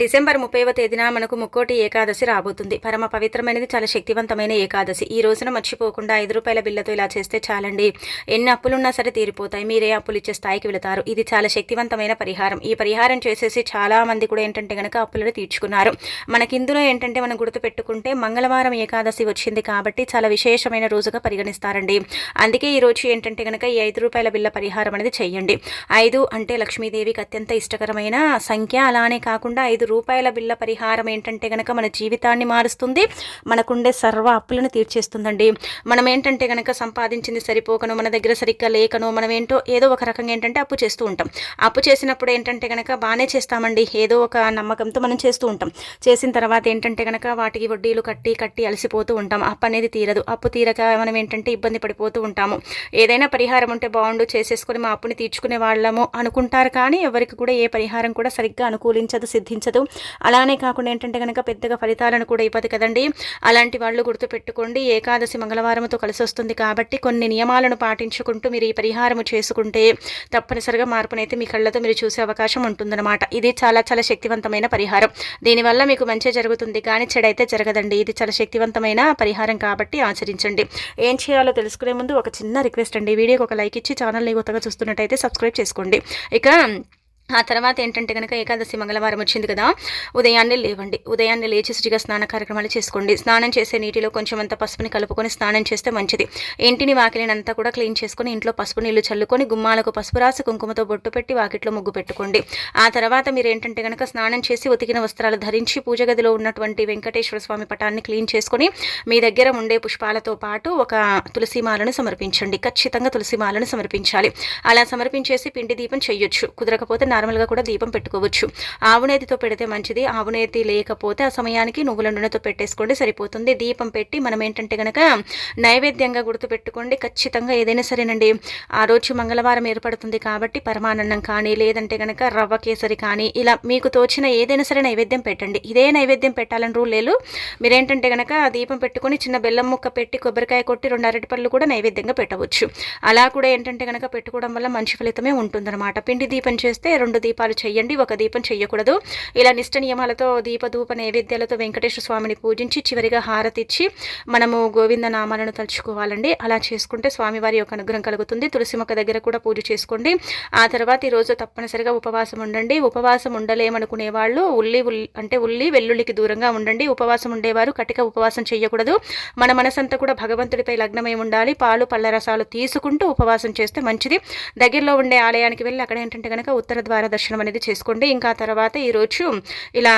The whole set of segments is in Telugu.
డిసెంబర్ ముప్పైవ తేదీన మనకు ముక్కోటి ఏకాదశి రాబోతుంది. పరమ పవిత్రమైనది చాలా శక్తివంతమైన ఏకాదశి. ఈ రోజున మర్చిపోకుండా ఐదు రూపాయల బిల్లతో ఇలా చేస్తే చాలండి. ఎన్ని అప్పులున్నా సరే తీరిపోతాయి. మీరే అప్పులు ఇచ్చే స్థాయికి వెళతారు. ఇది చాలా శక్తివంతమైన పరిహారం. ఈ పరిహారం చేసేసి చాలా మంది కూడా ఏంటంటే కనుక అప్పులను తీర్చుకున్నారు. మనకి ఇందులో ఏంటంటే మనం గుర్తుపెట్టుకుంటే మంగళవారం ఏకాదశి వచ్చింది కాబట్టి చాలా విశేషమైన రోజుగా పరిగణిస్తారండి. అందుకే ఈ రోజు ఏంటంటే కనుక ఈ ఐదు రూపాయల బిల్ల పరిహారం అనేది చేయండి. ఐదు అంటే లక్ష్మీదేవికి అత్యంత ఇష్టకరమైన సంఖ్య. అలానే కాకుండా ఐదు రూపాయల బిల్ల పరిహారం ఏంటంటే గనక మన జీవితాన్ని మారుస్తుంది మనకుండే సర్వ అప్పులను తీర్చేస్తుందండి. మనం ఏంటంటే కనుక సంపాదించింది సరిపోకను మన దగ్గర సరిగ్గా లేకను మనం ఏంటో ఏదో ఒక రకంగా ఏంటంటే అప్పు చేస్తూ ఉంటాం. అప్పు చేసినప్పుడు ఏంటంటే కనుక బాగానే చేస్తామండి. ఏదో ఒక నమ్మకంతో మనం చేస్తూ ఉంటాం. చేసిన తర్వాత ఏంటంటే కనుక వాటికి వడ్డీలు కట్టి కట్టి అలసిపోతూ ఉంటాం. అప్పు అనేది తీరదు. అప్పు తీరక మనం ఏంటంటే ఇబ్బంది పడిపోతూ ఉంటాము. ఏదైనా పరిహారం ఉంటే బాగుండు చేసేసుకొని మా అప్పుని తీర్చుకునే వాళ్ళము అనుకుంటారు కానీ ఎవరికి కూడా ఏ పరిహారం కూడా సరిగ్గా అనుకూలించదు సిద్ధించదు అలానే కాకుండా ఏంటంటే కనుక పెద్దగా ఫలితాలను కూడా ఇవ్వదు కదండి. అలాంటి వాళ్ళు గుర్తుపెట్టుకోండి ఏకాదశి మంగళవారంతో కలిసి వస్తుంది కాబట్టి కొన్ని నియమాలను పాటించుకుంటూ మీరు ఈ పరిహారం చేసుకుంటే తప్పనిసరిగా మార్పునైతే మీ కళ్ళతో మీరు చూసే అవకాశం ఉంటుందన్నమాట. ఇది చాలా చాలా శక్తివంతమైన పరిహారం. దీనివల్ల మీకు మంచి జరుగుతుంది కానీ చెడైతే జరగదండి. ఇది చాలా శక్తివంతమైన పరిహారం కాబట్టి ఆచరించండి. ఏం చేయాలో తెలుసుకునే ముందు ఒక చిన్న రిక్వెస్ట్ అండి. వీడియోకి ఒక లైక్ ఇచ్చి ఛానల్ని కొత్తగా చూస్తున్నట్టయితే సబ్స్క్రైబ్ చేసుకోండి. ఇక ఆ తర్వాత ఏంటంటే కనుక ఏకాదశి మంగళవారం వచ్చింది కదా ఉదయాన్నే లేవండి. ఉదయాన్నే లేచి శుచిగా స్నాన కార్యక్రమాలు చేసుకోండి. స్నానం చేసే నీటిలో కొంచెం అంత పసుపుని కలుపుకొని స్నానం చేస్తే మంచిది. ఇంటిని వాకిలినంతా కూడా క్లీన్ చేసుకొని ఇంట్లో పసుపు నీళ్ళు చల్లుకొని గుమ్మాలకు పసుపు రాసి కుంకుమతో బొట్టు పెట్టి వాకిట్లో ముగ్గు పెట్టుకోండి. ఆ తర్వాత మీరు ఏంటంటే కనుక స్నానం చేసి ఉతికిన వస్త్రాలు ధరించి పూజ గదిలో ఉన్నటువంటి వెంకటేశ్వర స్వామి పటాన్ని క్లీన్ చేసుకొని మీ దగ్గర ఉండే పుష్పాలతో పాటు ఒక తులసిమాలను సమర్పించండి. ఖచ్చితంగా తులసిమాలను సమర్పించాలి. అలా సమర్పించేసి పిండి దీపం చేయొచ్చు. కుదరకపోతే నార్మల్గా కూడా దీపం పెట్టుకోవచ్చు. ఆవునేతితో పెడితే మంచిది ఆవునేతి లేకపోతే ఆ సమయానికి నువ్వుల నూనెతో పెట్టేసుకోండి సరిపోతుంది. దీపం పెట్టి మనం ఏంటంటే కనుక నైవేద్యంగా గుర్తుపెట్టుకోండి ఖచ్చితంగా ఏదైనా సరేనండి. ఆ రోజు మంగళవారం ఏర్పడుతుంది కాబట్టి పరమానందం కానీ లేదంటే కనుక రవ్వ కేసరి కానీ ఇలా మీకు తోచిన ఏదైనా సరే నైవేద్యం పెట్టండి. ఇదే నైవేద్యం పెట్టాలని రూల్ లేదు. మీరేంటంటే కనుక దీపం పెట్టుకొని చిన్న బెల్లం ముక్క పెట్టి కొబ్బరికాయ కొట్టి రెండు అరటిపళ్ళు కూడా నైవేద్యంగా పెట్టవచ్చు. అలా కూడా ఏంటంటే కనుక పెట్టుకోవడం వల్ల మంచి ఫలితమే ఉంటుందన్నమాట. పిండి దీపం చేస్తే రెండు దీపాలు చేయండి ఒక దీపం చేయకూడదు. ఇలా నిష్ట నియమాలతో దీపధూప నైవేద్యాలతో వెంకటేశ్వర స్వామిని పూజించి చివరిగా హారతిచ్చి మనము గోవింద నామాలను తలుచుకోవాలండి. అలా చేసుకుంటే స్వామివారి యొక్క అనుగ్రహం కలుగుతుంది. తులసి మొక్క దగ్గర కూడా పూజ చేసుకోండి. ఆ తర్వాత ఈరోజు తప్పనిసరిగా ఉపవాసం ఉండండి. ఉపవాసం ఉండలేమనుకునే వాళ్ళు ఉల్లి ఉల్లి అంటే ఉల్లి వెల్లుల్లికి దూరంగా ఉండండి. ఉపవాసం ఉండేవారు కటిక ఉపవాసం చేయకూడదు. మన మనసంతా కూడా భగవంతుడిపై లగ్నమై ఉండాలి. పాలు పళ్ళ రసాలు తీసుకుంటూ ఉపవాసం చేస్తే మంచిది. దగ్గరలో ఉండే ఆలయానికి వెళ్ళి అక్కడ ఏంటంటే కనుక ఉత్తర ద్వార దర్శనం అనేది చేసుకోండి. ఇంకా తర్వాత ఈరోజు ఇలా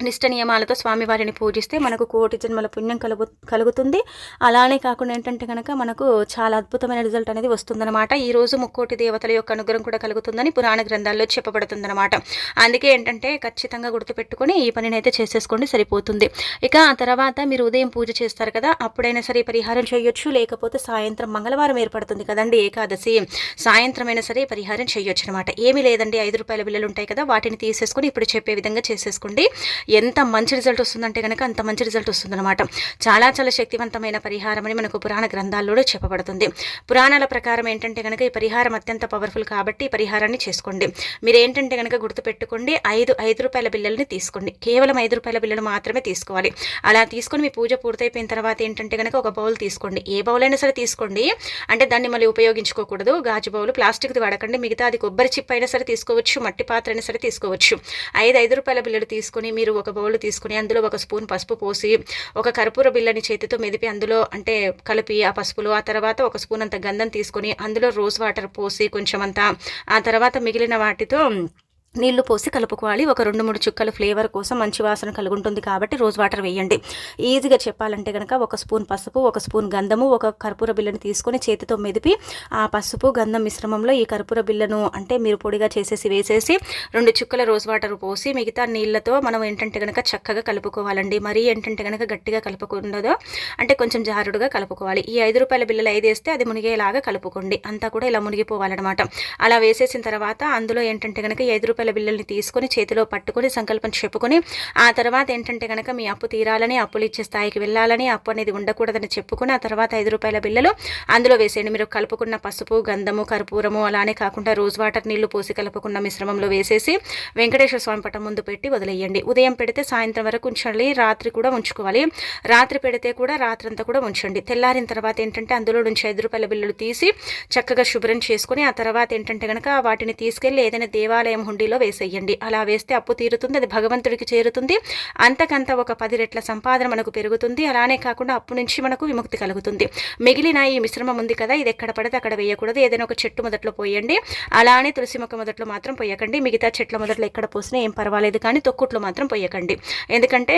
నిష్ట నియమాలతో స్వామివారిని పూజిస్తే మనకు కోటి జన్మల పుణ్యం కలుగు కలుగుతుంది. అలానే కాకుండా ఏంటంటే కనుక మనకు చాలా అద్భుతమైన రిజల్ట్ అనేది వస్తుందన్నమాట. ఈ రోజు ముక్కోటి దేవతల యొక్క అనుగ్రహం కూడా కలుగుతుందని పురాణ గ్రంథాల్లో చెప్పబడుతుందన్నమాట. అందుకే ఏంటంటే ఖచ్చితంగా గుర్తుపెట్టుకొని ఈ పనిని అయితే చేసేసుకోండి సరిపోతుంది. ఇక ఆ తర్వాత మీరు ఉదయం పూజ చేస్తారు కదా అప్పుడైనా సరే పరిహారం చేయొచ్చు లేకపోతే సాయంత్రం మంగళవారం ఏర్పడుతుంది కదండి ఏకాదశి. సాయంత్రం అయినా సరే పరిహారం చేయొచ్చు అనమాట ఏమీ లేదండి ఐదు రూపాయల బిల్లలు ఉంటాయి కదా వాటిని తీసేసుకొని ఇప్పుడు చెప్పే విధంగా చేసేసుకోండి. ఎంత మంచి రిజల్ట్ వస్తుందంటే కనుక అంత మంచి రిజల్ట్ వస్తుందన్నమాట. చాలా చాలా శక్తివంతమైన పరిహారం అని మనకు పురాణ గ్రంథాల్లో చెప్పబడుతుంది. పురాణాల ప్రకారం ఏంటంటే కనుక ఈ పరిహారం అత్యంత పవర్ఫుల్ కాబట్టి ఈ పరిహారాన్ని చేసుకోండి. మీరు ఏంటంటే కనుక గుర్తుపెట్టుకోండి ఐదు ఐదు రూపాయల బిల్లల్ని తీసుకోండి. కేవలం ఐదు రూపాయల బిల్లలు మాత్రమే తీసుకోవాలి. అలా తీసుకొని మీ పూజ పూర్తయిపోయిన తర్వాత ఏంటంటే కనుక ఒక బౌల్ తీసుకోండి. ఏ బౌల్ అయినా సరే తీసుకోండి. అంటే దాన్ని మళ్ళీ ఉపయోగించుకోకూడదు. గాజు బౌల్ ప్లాస్టిక్ది వాడకండి. మిగతా అది కొబ్బరి చిప్ అయినా సరే తీసుకోవచ్చు. మట్టి పాత్ర అయినా సరే తీసుకోవచ్చు. ఐదు ఐదు రూపాయల బిల్లలు తీసుకొని మీరు ఒక బౌల్ తీసుకుని అందులో ఒక స్పూన్ పసుపు పోసి ఒక కర్పూర బిల్లని చేతితో మెదిపి అందులో అంటే కలిపి ఆ పసుపులో ఆ తర్వాత ఒక స్పూన్ అంత గంధం తీసుకొని అందులో రోజ్ వాటర్ పోసి కొంచెం అంతా ఆ తర్వాత మిగిలిన వాటితో నీళ్ళు పోసి కలుపుకోవాలి. ఒక రెండు మూడు చుక్కల ఫ్లేవర్ కోసం మంచి వాసన కలుగుంటుంది కాబట్టి రోజ్ వాటర్ వేయండి. ఈజీగా చెప్పాలంటే కనుక ఒక స్పూన్ పసుపు ఒక స్పూన్ గంధము ఒక కర్పూర బిల్లను తీసుకొని చేతితో మెదిపి ఆ పసుపు గంధం మిశ్రమంలో ఈ కర్పూర బిల్లను అంటే మీరు పొడిగా చేసేసి వేసేసి రెండు చుక్కల రోజ్ వాటర్ పోసి మిగతా నీళ్ళతో మనం ఏంటంటే కనుక చక్కగా కలుపుకోవాలండి. మరీ ఏంటంటే కనుక గట్టిగా కలుపుకుండదో అంటే కొంచెం జారుడుగా కలుపుకోవాలి. ఈ ఐదు రూపాయల బిల్లలు ఐదు వేస్తే అది మునిగేలాగా కలుపుకోండి. అంతా కూడా ఇలా మునిగిపోవాలన్నమాట. అలా వేసేసిన తర్వాత అందులో ఏంటంటే కనుక ఈ ఐదు రూపాయల రూపాయల బిల్లుల్ని తీసుకొని చేతిలో పట్టుకొని సంకల్పం చెప్పుకొని ఆ తర్వాత ఏంటంటే కనుక మీ అప్పు తీరాలని అప్పులు ఇచ్చే స్థాయికి వెళ్ళాలని అప్పు అనేది ఉండకూడదని చెప్పుకుని ఆ తర్వాత ఐదు రూపాయల బిల్లలు అందులో వేసేయండి. మీరు కలుపుకున్న పసుపు గంధము కర్పూరము అలానే కాకుండా రోజ్ వాటర్ నీళ్ళు పోసి కలుపుకున్న మిశ్రమంలో వేసేసి వెంకటేశ్వర స్వామి పటం ముందు పెట్టి వదిలేయండి. ఉదయం పెడితే సాయంత్రం వరకు ఉంచండి. రాత్రి కూడా ఉంచుకోవాలి. రాత్రి పెడితే కూడా రాత్రంతా కూడా ఉంచండి. తెల్లారిన తర్వాత ఏంటంటే అందులో నుంచి ఐదు రూపాయల బిల్లులు తీసి చక్కగా శుభ్రం చేసుకుని ఆ తర్వాత ఏంటంటే కనుక వాటిని తీసుకెళ్ళి ఏదైనా దేవాలయం హుండీలో వేసేయండి. అలా వేస్తే అప్పు తీరుతుంది అది భగవంతుడికి చేరుతుంది. అంతకంత ఒక పది రెట్ల సంపాదన మనకు పెరుగుతుంది. అలానే కాకుండా అప్పు నుంచి మనకు విముక్తి కలుగుతుంది. మిగిలిన ఈ మిశ్రమం ఉంది కదా ఇది ఎక్కడ పడితే అక్కడ వేయకూడదు. ఏదైనా ఒక చెట్టు మొదట్లో పోయండి. అలానే తులసి మొక్క మొదట్లో మాత్రం పోయకండి. మిగతా చెట్ల మొదట్లో ఎక్కడ పోసినా ఏం పర్వాలేదు కానీ తొక్కుట్లో మాత్రం పోయకండి. ఎందుకంటే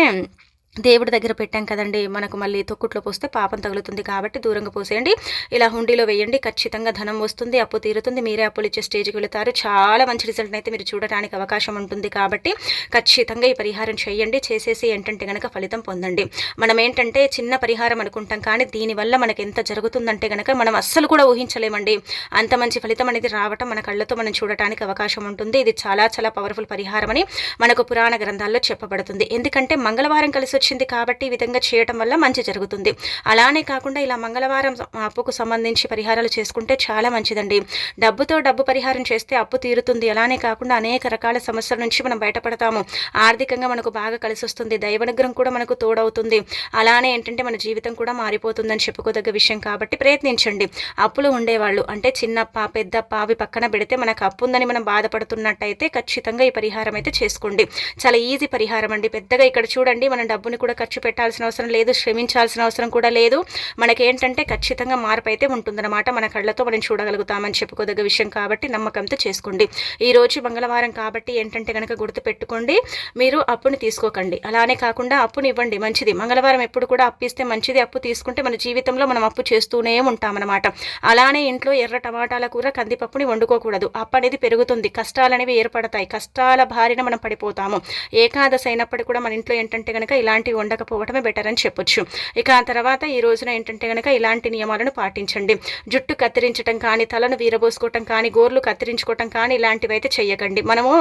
దేవుడి దగ్గర పెట్టాం కదండి. మనకు మళ్ళీ తొక్కుట్లో పోస్తే పాపం తగులుతుంది కాబట్టి దూరంగా పోసేయండి. ఇలా హుండీలో వేయండి. ఖచ్చితంగా ధనం వస్తుంది అప్పు తీరుతుంది. మీరే అప్పులు ఇచ్చే స్టేజ్కి వెళతారు. చాలా మంచి రిజల్ట్ అయితే మీరు చూడడానికి అవకాశం ఉంటుంది కాబట్టి ఖచ్చితంగా ఈ పరిహారం చేయండి. చేసేసి ఏంటంటే కనుక ఫలితం పొందండి. మనం ఏంటంటే చిన్న పరిహారం అనుకుంటాం కానీ దీనివల్ల మనకి ఎంత జరుగుతుందంటే కనుక మనం అస్సలు కూడా ఊహించలేమండి. అంత మంచి ఫలితం అనేది రావటం మన కళ్ళతో మనం చూడటానికి అవకాశం ఉంటుంది. ఇది చాలా చాలా పవర్ఫుల్ పరిహారం అని మనకు పురాణ గ్రంథాల్లో చెప్పబడుతుంది. ఎందుకంటే మంగళవారం కలిసి వచ్చింది కాబట్టి ఈ విధంగా చేయటం వల్ల మంచి జరుగుతుంది. అలానే కాకుండా ఇలా మంగళవారం అప్పుకు సంబంధించి పరిహారాలు చేసుకుంటే చాలా మంచిదండి. డబ్బుతో డబ్బు పరిహారం చేస్తే అప్పు తీరుతుంది. అలానే కాకుండా అనేక రకాల సమస్యల నుంచి మనం బయటపడతాము. ఆర్థికంగా మనకు బాగా కలిసి వస్తుంది. దైవనుగ్రహం కూడా మనకు తోడవుతుంది. అలానే ఏంటంటే మన జీవితం కూడా మారిపోతుందని చెప్పుకోదగ్గ విషయం కాబట్టి ప్రయత్నించండి. అప్పులు ఉండేవాళ్ళు అంటే చిన్నప్ప పెద్దప్ప అవి పక్కన పెడితే మనకు అప్పు ఉందని మనం బాధపడుతున్నట్టయితే ఖచ్చితంగా ఈ పరిహారం అయితే చేసుకోండి. చాలా ఈజీ పరిహారం అండి. పెద్దగా ఇక్కడ చూడండి. మన డబ్బు డబ్బుని కూడా ఖర్చు పెట్టాల్సిన అవసరం లేదు శ్రమించాల్సిన అవసరం కూడా లేదు. మనకేంటంటే ఖచ్చితంగా మార్పు అయితే ఉంటుందన్నమాట మన కళ్ళతో మనం చూడగలుగుతామని చెప్పుకోదగ్గ విషయం కాబట్టి నమ్మకంతో చేసుకోండి. ఈ రోజు మంగళవారం కాబట్టి ఏంటంటే కనుక గుర్తు పెట్టుకోండి మీరు అప్పుని తీసుకోకండి. అలానే కాకుండా అప్పుని ఇవ్వండి మంచిది. మంగళవారం ఎప్పుడు కూడా అప్పు ఇస్తే మంచిది. అప్పు తీసుకుంటే మన జీవితంలో మనం అప్పు చేస్తూనే ఉంటామన్నమాట. అలానే ఇంట్లో ఎర్ర టమాటాల కూర కందిపప్పుని వండుకోకూడదు. అప్పు అనేది పెరుగుతుంది. కష్టాలు అనేవి ఏర్పడతాయి. కష్టాల బారిన మనం పడిపోతాము. ఏకాదశి అయినప్పటికీ కూడా మన ఇంట్లో ఏంటంటే కనుక ఇలా ఇలాంటివి ఉండకపోవడమే బెటర్ అని చెప్పొచ్చు. ఇక ఆ తర్వాత ఈ రోజున ఏంటంటే కనుక ఇలాంటి నియమాలను పాటించండి. జుట్టు కత్తిరించడం కానీ తలను వీరబోసుకోవటం కానీ గోర్లు కత్తిరించుకోవటం కానీ ఇలాంటివి అయితే చేయకండి మనము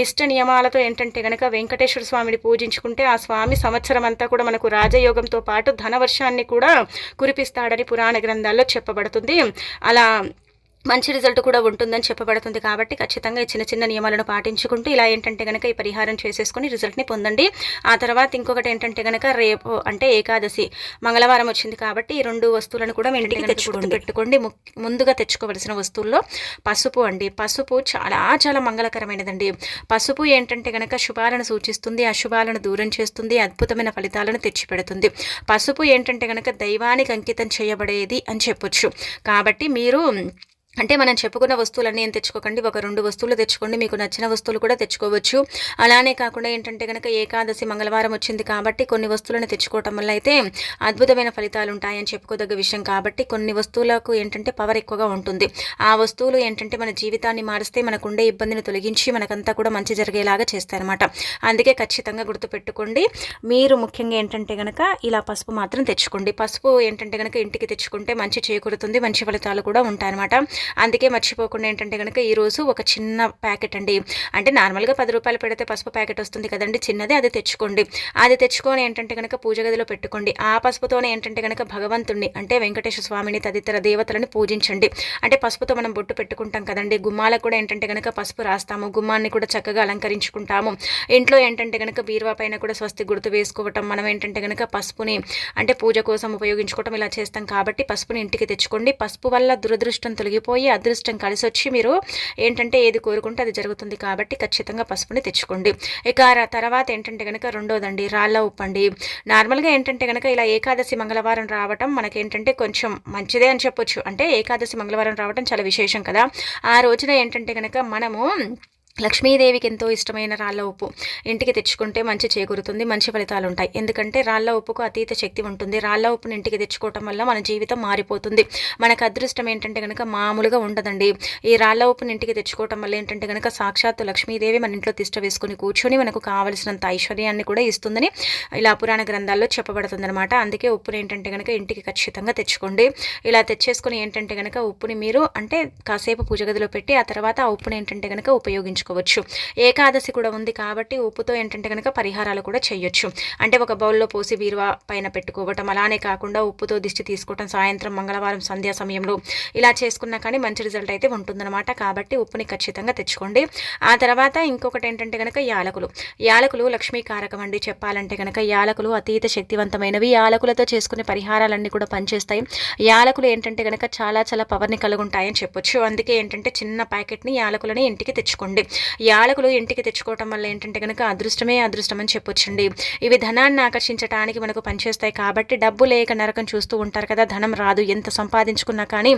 నిష్ట నియమాలతో ఏంటంటే కనుక వెంకటేశ్వర స్వామిని పూజించుకుంటే ఆ స్వామి సంవత్సరం అంతా కూడా మనకు రాజయోగంతో పాటు ధనవర్షాన్ని కూడా కురిపిస్తాడని పురాణ గ్రంథాల్లో చెప్పబడుతుంది. అలా మంచి రిజల్ట్ కూడా ఉంటుందని చెప్పబడుతుంది కాబట్టి ఖచ్చితంగా ఈ చిన్న చిన్న నియమాలను పాటించుకుంటూ ఇలా ఏంటంటే కనుక ఈ పరిహారం చేసేసుకుని రిజల్ట్ని పొందండి. ఆ తర్వాత ఇంకొకటి ఏంటంటే కనుక రేపు అంటే ఏకాదశి మంగళవారం వచ్చింది కాబట్టి ఈ రెండు వస్తువులను కూడా మీ ఇంటికి తెచ్చుకోండి పెట్టుకోండి. ముందుగా తెచ్చుకోవలసిన వస్తువుల్లో పసుపు అండి. పసుపు చాలా చాలా మంగళకరమైనదండి. పసుపు ఏంటంటే కనుక శుభాలను సూచిస్తుంది అశుభాలను దూరం చేస్తుంది అద్భుతమైన ఫలితాలను తెచ్చిపెడుతుంది. పసుపు ఏంటంటే కనుక దైవానికి అంకితం చేయబడేది అని చెప్పొచ్చు. కాబట్టి మీరు అంటే మనం చెప్పుకున్న వస్తువులన్నీ ఏం తెచ్చుకోకండి? ఒక రెండు వస్తువులు తెచ్చుకోండి. మీకు నచ్చిన వస్తువులు కూడా తెచ్చుకోవచ్చు. అలానే కాకుండా ఏంటంటే కనుక ఏకాదశి మంగళవారం వచ్చింది కాబట్టి కొన్ని వస్తువులను తెచ్చుకోవటం వల్ల అయితే అద్భుతమైన ఫలితాలు ఉంటాయని చెప్పుకోదగ్గ విషయం కాబట్టి కొన్ని వస్తువులకు ఏంటంటే పవర్ ఎక్కువగా ఉంటుంది. ఆ వస్తువులు ఏంటంటే మన జీవితాన్ని మారిస్తే మనకు ఉండే ఇబ్బందిని తొలగించి మనకంతా కూడా మంచి జరిగేలాగా చేస్తారనమాట అందుకే ఖచ్చితంగా గుర్తుపెట్టుకోండి. మీరు ముఖ్యంగా ఏంటంటే కనుక ఇలా పసుపు మాత్రం తెచ్చుకోండి. పసుపు ఏంటంటే కనుక ఇంటికి తెచ్చుకుంటే మంచి చేకూరుతుంది మంచి ఫలితాలు కూడా ఉంటాయన్నమాట. అందుకే మర్చిపోకుండా ఏంటంటే కనుక ఈరోజు ఒక చిన్న ప్యాకెట్ అండి. అంటే నార్మల్గా పది రూపాయలు పెడితే పసుపు ప్యాకెట్ వస్తుంది కదండి చిన్నది అది తెచ్చుకోండి. అది తెచ్చుకొని ఏంటంటే కనుక పూజ గదిలో పెట్టుకోండి. ఆ పసుపుతోనే ఏంటంటే కనుక భగవంతుణ్ణి అంటే వెంకటేశ్వర స్వామిని తదితర దేవతలను పూజించండి. అంటే పసుపుతో మనం బొట్టు పెట్టుకుంటాం కదండి గుమ్మాలకు కూడా ఏంటంటే కనుక పసుపు రాస్తాము గుమ్మాన్ని కూడా చక్కగా అలంకరించుకుంటాము. ఇంట్లో ఏంటంటే కనుక బీరువా పైన కూడా స్వస్తి గుర్తు వేసుకోవటం మనం ఏంటంటే కనుక పసుపుని అంటే పూజ కోసం ఉపయోగించుకోవటం ఇలా చేస్తాం కాబట్టి పసుపుని ఇంటికి తెచ్చుకోండి. పసుపు వల్ల దురదృష్టం తొలగిపో పోయి అదృష్టం కలిసి వచ్చి మీరు ఏంటంటే ఏది కోరుకుంటే అది జరుగుతుంది కాబట్టి ఖచ్చితంగా పసుపుని తెచ్చుకోండి. ఇక తర్వాత ఏంటంటే కనుక రెండోదండి రాళ్ళ ఉప్పండి. నార్మల్గా ఏంటంటే కనుక ఇలా ఏకాదశి మంగళవారం రావటం మనకేంటంటే కొంచెం మంచిదే అని చెప్పొచ్చు. అంటే ఏకాదశి మంగళవారం రావటం చాలా విశేషం కదా. ఆ రోజున ఏంటంటే కనుక మనము లక్ష్మీదేవికి ఎంతో ఇష్టమైన రాళ్ళ ఉప్పు. ఇంటికి తెచ్చుకుంటే మంచి చేకూరుతుంది మంచి ఫలితాలు ఉంటాయి ఎందుకంటే రాళ్ళ ఉప్పుకు అతీత శక్తి ఉంటుంది. రాళ్ళ ఉప్పుని ఇంటికి తెచ్చుకోవటం వల్ల మన జీవితం మారిపోతుంది. మనకు అదృష్టం ఏంటంటే కనుక మామూలుగా ఉండదండి. ఈ రాళ్ళ ఉప్పును ఇంటికి తెచ్చుకోవటం వల్ల ఏంటంటే కనుక సాక్షాత్తు లక్ష్మీదేవి మన ఇంట్లో తిష్ట వేసుకుని కూర్చొని మనకు కావలసినంత ఐశ్వర్యాన్ని కూడా ఇస్తుందని ఇలా పురాణ గ్రంథాల్లో చెప్పబడుతుంది అనమాట అందుకే ఉప్పుని ఏంటంటే కనుక ఇంటికి ఖచ్చితంగా తెచ్చుకోండి. ఇలా తెచ్చేసుకుని ఏంటంటే కనుక ఉప్పుని మీరు అంటే కాసేపు పూజ గదిలో పెట్టి ఆ తర్వాత ఆ ఉప్పుని ఏంటంటే కనుక ఉపయోగించు ఉపయోగించుకోవచ్చు. ఏకాదశి కూడా ఉంది కాబట్టి ఉప్పుతో ఏంటంటే కనుక పరిహారాలు కూడా చేయొచ్చు. అంటే ఒక బౌల్లో పోసి బీరువా పైన పెట్టుకోవటం అలానే కాకుండా ఉప్పుతో దిష్టి తీసుకోవటం సాయంత్రం మంగళవారం సంధ్యా సమయంలో ఇలా చేసుకున్నా కానీ మంచి రిజల్ట్ అయితే ఉంటుందన్నమాట. కాబట్టి ఉప్పుని ఖచ్చితంగా తెచ్చుకోండి. ఆ తర్వాత ఇంకొకటి ఏంటంటే కనుక యాలకులు. యాలకులు లక్ష్మీకారకం అండి. చెప్పాలంటే కనుక యాలకులు అతీత శక్తివంతమైనవి. యాలకులతో చేసుకునే పరిహారాలన్నీ కూడా పనిచేస్తాయి. యాలకులు ఏంటంటే కనుక చాలా చాలా పవర్ని కలుగుంటాయని చెప్పొచ్చు. అందుకే ఏంటంటే చిన్న ప్యాకెట్ని యాలకులని ఇంటికి తెచ్చుకోండి. యాలకులు ఇంటికి తెచ్చుకోవటం వల్ల ఏంటంటే కనుక అదృష్టమే అదృష్టం అని చెప్పొచ్చండి. ఇవి ధనాన్ని ఆకర్షించడానికి మనకు పనిచేస్తాయి కాబట్టి డబ్బు లేక నరకం చూస్తూ ఉంటారు కదా ధనం రాదు ఎంత సంపాదించుకున్నా కానీ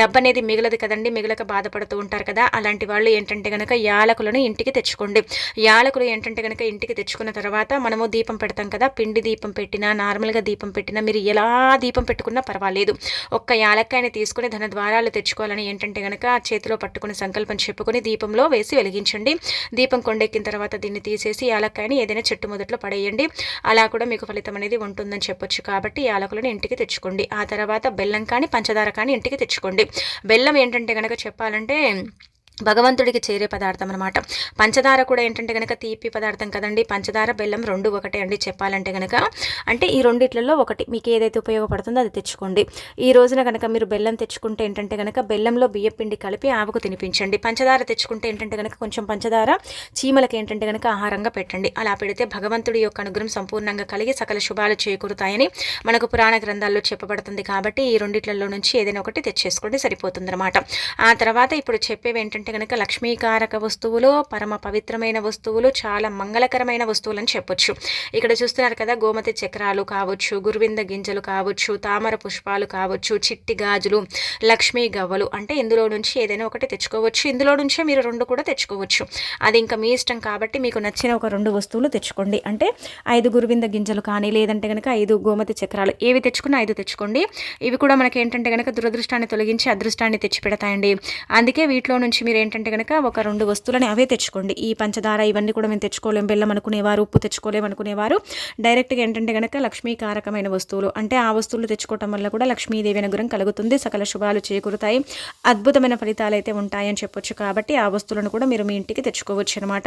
డబ్బు అనేది మిగలదు కదండి మిగలక బాధపడుతూ ఉంటారు కదా అలాంటి వాళ్ళు ఏంటంటే కనుక యాలకులను ఇంటికి తెచ్చుకోండి. యాలకులు ఏంటంటే కనుక ఇంటికి తెచ్చుకున్న తర్వాత మనము దీపం పెడతాం కదా పిండి దీపం పెట్టినా నార్మల్గా దీపం పెట్టినా మీరు ఎలా దీపం పెట్టుకున్నా పర్వాలేదు. ఒక్క యాలక్కాయని తీసుకుని ధన ద్వారాలు తెచ్చుకోవాలని ఏంటంటే కనుక చేతిలో పట్టుకుని సంకల్పం చెప్పుకొని దీపంలో వేసి వెలిగి వెలిగించండి. దీపం కొండెక్కిన తర్వాత దీన్ని తీసేసి యాలక్కాయని ఏదైనా చెట్టు మొదట్లో పడేయండి. అలా కూడా మీకు ఫలితం అనేది ఉంటుందని చెప్పొచ్చు కాబట్టి యాలకులను ఇంటికి తెచ్చుకోండి. ఆ తర్వాత బెల్లం కానీ పంచదార కానీ ఇంటికి తెచ్చుకోండి. బెల్లం ఏంటంటే కనుక చెప్పాలంటే భగవంతుడికి చేరే పదార్థం అనమాట పంచదార కూడా ఏంటంటే కనుక తీపి పదార్థం కదండి. పంచదార బెల్లం రెండు ఒకటే అండి చెప్పాలంటే కనుక అంటే ఈ రెండిట్లలో ఒకటి మీకు ఏదైతే ఉపయోగపడుతుందో అది తెచ్చుకోండి. ఈ రోజున కనుక మీరు బెల్లం తెచ్చుకుంటే ఏంటంటే కనుక బెల్లంలో బియ్య పిండి కలిపి ఆవుకు తినిపించండి. పంచదార తెచ్చుకుంటే ఏంటంటే కనుక కొంచెం పంచదార చీమలకి ఏంటంటే కనుక ఆహారంగా పెట్టండి. అలా పెడితే భగవంతుడి యొక్క అనుగ్రహం సంపూర్ణంగా కలిగి సకల శుభాలు చేకూరుతాయని మనకు పురాణ గ్రంథాల్లో చెప్పబడుతుంది కాబట్టి ఈ రెండిట్లలో నుంచి ఏదైనా ఒకటి తెచ్చేసుకోండి సరిపోతుంది ఆ తర్వాత ఇప్పుడు చెప్పేవి ఏంటంటే అంటే కనుక లక్ష్మీకారక వస్తువులు పరమ పవిత్రమైన వస్తువులు చాలా మంగళకరమైన వస్తువులు అని చెప్పొచ్చు. ఇక్కడ చూస్తున్నారు కదా గోమతి చక్రాలు కావచ్చు గురువింద గింజలు కావచ్చు తామర పుష్పాలు కావచ్చు చిట్టి గాజులు లక్ష్మీ గవ్వలు. అంటే ఇందులో నుంచి ఏదైనా ఒకటి తెచ్చుకోవచ్చు. ఇందులో నుంచే మీరు రెండు కూడా తెచ్చుకోవచ్చు. అది ఇంకా మీ ఇష్టం కాబట్టి మీకు నచ్చిన ఒక రెండు వస్తువులు తెచ్చుకోండి. అంటే ఐదు గురువింద గింజలు కానీ లేదంటే కనుక ఐదు గోమతి చక్రాలు ఏవి తెచ్చుకున్నా ఐదు తెచ్చుకోండి. ఇవి కూడా మనకి ఏంటంటే కనుక దురదృష్టాన్ని తొలగించి అదృష్టాన్ని తెచ్చిపెడతాయండి. అందుకే వీటిలో నుంచి మీరు ఏంటంటే కనుక ఒక రెండు వస్తువులని అవే తెచ్చుకోండి. ఈ పంచదార ఇవన్నీ కూడా మేము తెచ్చుకోలేం. బెల్లం అనుకునేవారు ఉప్పు తెచ్చుకోలేము అనుకునేవారు. డైరెక్ట్గా ఏంటంటే కనుక లక్ష్మీకారకమైన వస్తువులు. అంటే ఆ వస్తువులు తెచ్చుకోవటం వల్ల కూడా లక్ష్మీదేవి అనుగ్రహం కలుగుతుంది. సకల శుభాలు చేకూరుతాయి. అద్భుతమైన ఫలితాలు అయితే ఉంటాయని చెప్పొచ్చు కాబట్టి ఆ వస్తువులను కూడా మీరు మీ ఇంటికి తెచ్చుకోవచ్చు అనమాట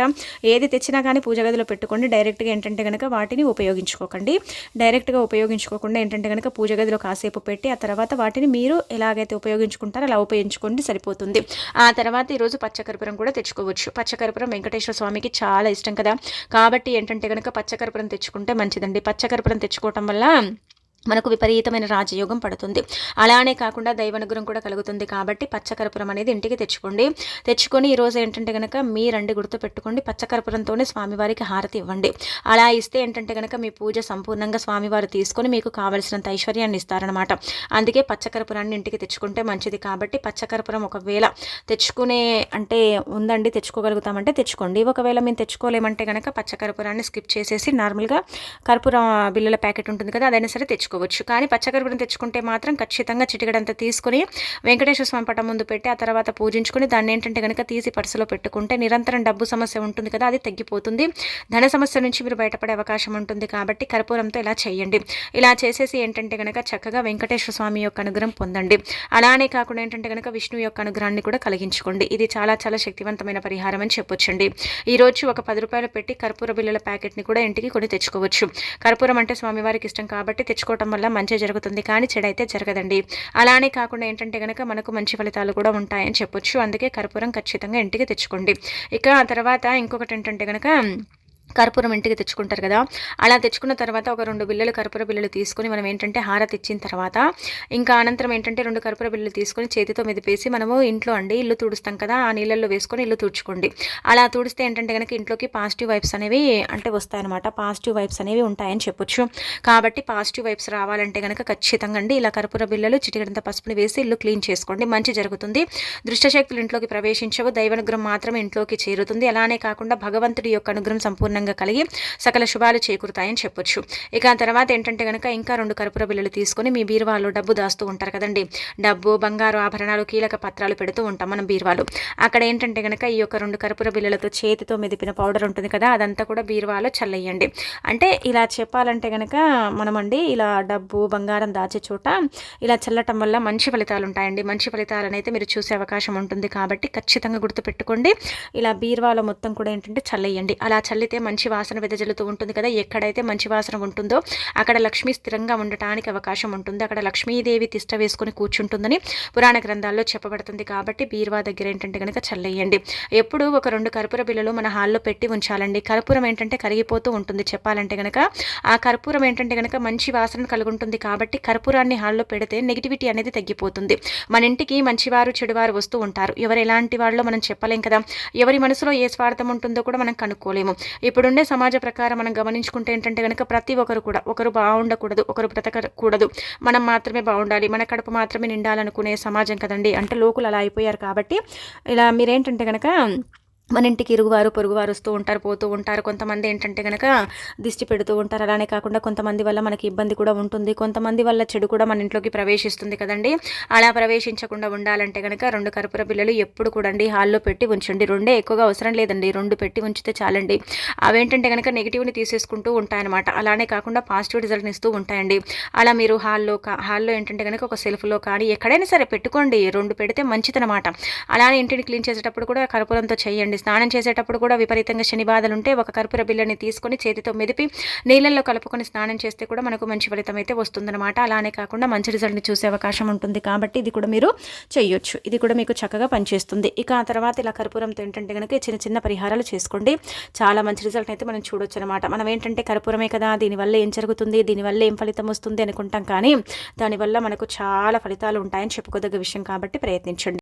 ఏది తెచ్చినా కానీ పూజ గదిలో పెట్టుకోండి. డైరెక్ట్గా ఏంటంటే కనుక వాటిని ఉపయోగించుకోకండి. డైరెక్ట్గా ఉపయోగించుకోకుండా ఏంటంటే కనుక పూజ గదిలో కాసేపు పెట్టి ఆ తర్వాత వాటిని మీరు ఎలాగైతే ఉపయోగించుకుంటారో అలా ఉపయోగించుకోండి సరిపోతుంది. ఆ తర్వాత ఈరోజు పచ్చకర్పూరం కూడా తెచ్చుకోవచ్చు. పచ్చకర్పూరం వెంకటేశ్వర స్వామికి చాలా ఇష్టం కదా. కాబట్టి ఏంటంటే కనుక పచ్చకర్పూరం తెచ్చుకుంటే మంచిదండి. పచ్చకర్పూరం తెచ్చుకోవటం వల్ల మనకు విపరీతమైన రాజయోగం పడుతుంది. అలానే కాకుండా దైవనుగ్రహం కూడా కలుగుతుంది కాబట్టి పచ్చకర్పూరం అనేది ఇంటికి తెచ్చుకోండి. తెచ్చుకొని ఈరోజు ఏంటంటే కనుక మీ రండి గుర్తు పెట్టుకోండి. పచ్చకర్పూరంతోనే స్వామివారికి హారతి ఇవ్వండి. అలా ఇస్తే ఏంటంటే కనుక మీ పూజ సంపూర్ణంగా స్వామివారు తీసుకొని మీకు కావలసినంత ఐశ్వర్యాన్ని ఇస్తారనమాట అందుకే పచ్చకర్పూరాన్ని ఇంటికి తెచ్చుకుంటే మంచిది కాబట్టి పచ్చకర్పూరం ఒకవేళ తెచ్చుకునే అంటే ఉందండి తెచ్చుకోగలుగుతామంటే తెచ్చుకోండి. ఒకవేళ మేము తెచ్చుకోలేమంటే కనుక పచ్చకర్పూరాన్ని స్కిప్ చేసేసి నార్మల్గా కర్పూరం బిల్లుల ప్యాకెట్ ఉంటుంది కదా అదైనా సరే తెచ్చుకోండి. తెచ్చుకోవచ్చు. కానీ పచ్చకర్పూరం తెచ్చుకుంటే మాత్రం ఖచ్చితంగా చిటికడంతా తీసుకుని వెంకటేశ్వర స్వామి పటం ముందు పెట్టి ఆ తర్వాత పూజించుకుని దాన్ని ఏంటంటే కనుక తీసి పర్సులో పెట్టుకుంటే నిరంతరం డబ్బు సమస్య ఉంటుంది కదా అది తగ్గిపోతుంది. ధన సమస్య నుంచి మీరు బయటపడే అవకాశం ఉంటుంది కాబట్టి కర్పూరంతో ఇలా చేయండి. ఇలా చేసేసి ఏంటంటే కనుక చక్కగా వెంకటేశ్వర స్వామి యొక్క అనుగ్రహం పొందండి. అలానే కాకుండా ఏంటంటే కనుక విష్ణు యొక్క అనుగ్రహాన్ని కూడా కలిగించుకోండి. ఇది చాలా చాలా శక్తివంతమైన పరిహారం అని చెప్పొచ్చండి. ఈరోజు ఒక పది రూపాయలు పెట్టి కర్పూర బిల్లుల ప్యాకెట్ని కూడా ఇంటికి కొని తెచ్చుకోవచ్చు. కర్పూరం అంటే స్వామివారికి ఇష్టం కాబట్టి తెచ్చుకోవడం చేసుకోవటం వల్ల మంచి జరుగుతుంది కానీ చెడైతే జరగదండి. అలానే కాకుండా ఏంటంటే కనుక మనకు మంచి ఫలితాలు కూడా ఉంటాయని చెప్పొచ్చు. అందుకే కర్పూరం ఖచ్చితంగా ఇంటికి తెచ్చుకోండి. ఇక ఆ తర్వాత ఇంకొకటి ఏంటంటే కనుక కర్పూరం ఇంటికి తెచ్చుకుంటారు కదా. అలా తెచ్చుకున్న తర్వాత ఒక రెండు బిల్లలు కర్పూర బిల్లలు తీసుకొని మనం ఏంటంటే హారతి ఇచ్చిన తర్వాత ఇంకా అనంతరం ఏంటంటే రెండు కర్పూర బిల్లలు తీసుకొని చేతితో మెదిపేసి మనము ఇంట్లో అండి ఇల్లు తుడుస్తాం కదా ఆ నీళ్ళల్లో వేసుకొని ఇల్లు తుడుచుకోండి. అలా తుడిస్తే ఏంటంటే కనుక ఇంట్లోకి పాజిటివ్ వైబ్స్ అనేవి అంటే వస్తాయన్నమాట. పాజిటివ్ వైబ్స్ అనేవి ఉంటాయని చెప్పొచ్చు. కాబట్టి పాజిటివ్ వైబ్స్ రావాలంటే కనుక ఖచ్చితంగా అండి ఇలా కర్పూర బిల్లలు చిటికడంత పసుపుని వేసి ఇల్లు క్లీన్ చేసుకోండి. మంచి జరుగుతుంది. దృష్టశక్తులు ఇంట్లోకి ప్రవేశించవు. దైవానుగ్రహం మాత్రమే ఇంట్లోకి చేరుతుంది. అలానే కాకుండా భగవంతుడి యొక్క అనుగ్రహం సంపూర్ణంగా సంతానంగా కలిగి సకల శుభాలు చేకూరుతాయని చెప్పొచ్చు. ఇక ఆ తర్వాత ఏంటంటే కనుక ఇంకా రెండు కర్పూర బిల్లులు తీసుకొని మీ బీరువాలో డబ్బు దాస్తూ ఉంటారు కదండి. డబ్బు బంగారు ఆభరణాలు కీలక పత్రాలు పెడుతూ ఉంటాం మనం బీరువాలు. అక్కడ ఏంటంటే కనుక ఈ యొక్క రెండు కర్పూర బిల్లులతో చేతితో మెదిపిన పౌడర్ ఉంటుంది కదా అదంతా కూడా బీరువాలో చల్లయ్యండి. అంటే ఇలా చెప్పాలంటే కనుక మనమండి ఇలా డబ్బు బంగారం దాచే చోట ఇలా చల్లటం వల్ల మంచి ఫలితాలు ఉంటాయండి. మంచి ఫలితాలను అయితే మీరు చూసే అవకాశం ఉంటుంది కాబట్టి ఖచ్చితంగా గుర్తుపెట్టుకోండి. ఇలా బీరువాలో మొత్తం కూడా ఏంటంటే చల్లయ్యండి. అలా చల్లితే మంచి వాసన వెదజల్లుతూ ఉంటుంది కదా ఎక్కడైతే మంచి వాసన ఉంటుందో అక్కడ లక్ష్మి స్థిరంగా ఉండటానికి అవకాశం ఉంటుంది. అక్కడ లక్ష్మీదేవి తిష్ట వేసుకుని కూర్చుంటుందని పురాణ గ్రంథాల్లో చెప్పబడుతుంది కాబట్టి బీరువా దగ్గర ఏంటంటే కనుక చల్లేయండి. ఎప్పుడు ఒక రెండు కర్పూర బిళ్ళలు మన హాల్లో పెట్టి ఉంచాలండి. కర్పూరం ఏంటంటే కరిగిపోతూ ఉంటుంది. చెప్పాలంటే కనుక ఆ కర్పూరం ఏంటంటే కనుక మంచి వాసన కలుగుంటుంది కాబట్టి కర్పూరాన్ని హాల్లో పెడితే నెగిటివిటీ అనేది తగ్గిపోతుంది. మన ఇంటికి మంచివారు చెడువారు వస్తూ ఉంటారు. ఎవరు ఎలాంటి వాళ్ళో మనం చెప్పలేం కదా. ఎవరి మనసులో ఏ స్వార్థం ఉంటుందో కూడా మనం కనుక్కోలేము. ఇప్పుడు ఇప్పుడుండే సమాజ ప్రకారం మనం గమనించుకుంటే ఏంటంటే కనుక ప్రతి ఒక్కరు కూడా ఒకరు బాగుండకూడదు ఒకరు బ్రతకకూడదు. మనం మాత్రమే బాగుండాలి మన కడుపు మాత్రమే నిండాలనుకునే సమాజం కదండి. అంటే లోకులు అలా అయిపోయారు కాబట్టి ఇలా మీరేంటంటే కనుక మన ఇంటికి ఇరుగువారు పొరుగువారు వస్తూ ఉంటారు పోతూ ఉంటారు. కొంతమంది ఏంటంటే కనుక దిష్టి పెడుతూ ఉంటారు. అలానే కాకుండా కొంతమంది వల్ల మనకి ఇబ్బంది కూడా ఉంటుంది. కొంతమంది వల్ల చెడు కూడా మన ఇంట్లోకి ప్రవేశిస్తుంది కదండి. అలా ప్రవేశించకుండా ఉండాలంటే కనుక రెండు కర్పూర బిల్లలు ఎప్పుడు కూడా హాల్లో పెట్టి ఉంచండి. రెండే ఎక్కువగా అవసరం లేదండి. రెండు పెట్టి ఉంచితే చాలండి. అవేంటంటే కనుక నెగిటివ్ని తీసేసుకుంటూ ఉంటాయన్నమాట. అలానే కాకుండా పాజిటివ్ రిజల్ట్ని ఇస్తూ ఉంటాయండి. అలా మీరు హాల్లో హాల్లో ఏంటంటే కనుక ఒక సెల్ఫ్లో కానీ ఎక్కడైనా సరే పెట్టుకోండి. రెండు పెడితే మంచిదనమాట అలానే ఇంటిని క్లీన్ చేసేటప్పుడు కూడా కర్పూరంతో చేయండి. స్నానం చేసేటప్పుడు కూడా విపరీతంగా శని బాధలుంటే ఒక కర్పూర బిల్లని తీసుకొని చేతితో మెదిపి నీళ్ళల్లో కలుపుకొని స్నానం చేస్తే కూడా మనకు మంచి ఫలితం అయితే వస్తుందన్నమాట. అలానే కాకుండా మంచి రిజల్ట్ని చూసే అవకాశం ఉంటుంది కాబట్టి ఇది కూడా మీరు చేయొచ్చు ఇది కూడా మీకు చక్కగా పనిచేస్తుంది. ఇక ఆ తర్వాత ఇలా కర్పూరంతో ఏంటంటే కనుక చిన్న చిన్న పరిహారాలు చేసుకోండి. చాలా మంచి రిజల్ట్ అయితే మనం చూడొచ్చు అనమాట మనం ఏంటంటే కర్పూరమే కదా దీనివల్ల ఏం జరుగుతుంది దీనివల్ల ఏం ఫలితం వస్తుంది అనుకుంటాం కానీ దానివల్ల మనకు చాలా ఫలితాలు ఉంటాయని చెప్పుకోదగ్గ విషయం కాబట్టి ప్రయత్నించండి.